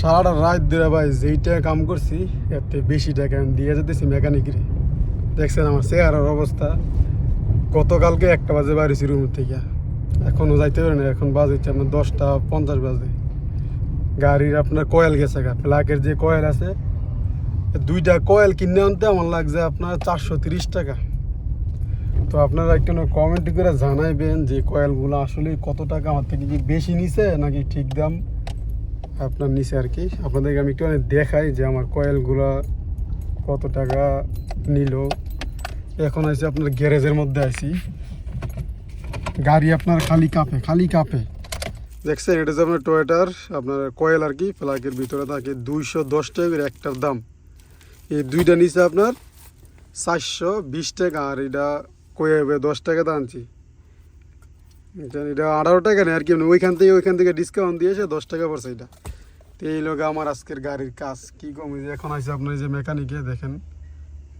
সারাটা রাত ধরে ভাই যেইটা কাম করছি, এর থেকে বেশি টাকা আমি দিয়ে যেতেছি মেকানিকরে। দেখছেন আমার চেহারার অবস্থা। গতকালকে একটা বাজে বাড়িছি রুম থেকে। এখনও যাইতে পারি না, এখন বাজেছে আপনার দশটা পঞ্চাশ বাজে। গাড়ির আপনার কয়েল গেছে গা প্লাকের যে কয়েল আছে, দুইটা কয়েল কিনে আনতে আমার লাগছে আপনার চারশো তিরিশ টাকা। তো আপনারা একটু কমেন্ট করে জানাইবেন যে কয়েলগুলো আসলে কত টাকা, আমার থেকে কি বেশি নিছে নাকি ঠিক দাম? আপনার নিচে আর কি। আপনাদেরকে আমি একটু দেখাই যে আমার কয়েলগুলো কত টাকা নিল। এখন আছে আপনার গ্যারেজের মধ্যে আছি গাড়ি আপনার খালি কাপে খালি কাপে। দেখছেন, এটা হচ্ছে আপনার টয়েটার আপনার কয়েল আর কি প্লাগের ভিতরে থাকে দুইশো দশ টাকা করে একটার দাম। এই দুইটা নিচে আপনার চারশো বিশ টাকা, আর এটা কয়ে দশ টাকা জানি এটা আঠারো টাকা নেই, আর কি এমনি ওইখান থেকে ওইখান থেকে ডিসকাউন্ট দিয়েছে, দশ টাকা পড়ছে এটা। তো এই লোক আমার আজকের গাড়ির কাজ কি কম যে এখন আছে আপনার যে মেকানিকে দেখেন,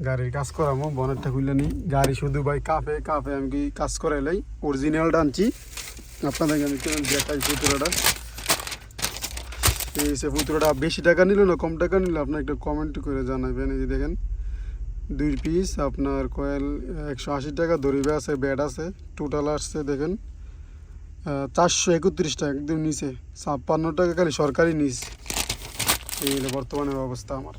গাড়ির কাজ করামো বনেটটা খুললে নিই গাড়ি শুধু ভাই কাপে কাপে, আমি কি কাজ করাইলাই অরিজিনালটা আনছি। আপনাদেরকে আমি কেন দেখাই পুতুরাটা এই সে পুতুরাটা বেশি টাকা নিল না কম টাকা নিল? আপনার একটু কমেন্ট করে জানাবেন। এই যে দেখেন, দুই পিস আপনার কয়েল একশো আশি টাকা দড়িবে আছে ব্যাড আছে টোটাল আসছে, দেখেন। চারশো একত্রিশ টাকা একদম নিচে ছাপ্পান্ন টাকা খালি সরকারি নিচ। এই বর্তমানের অবস্থা আমার।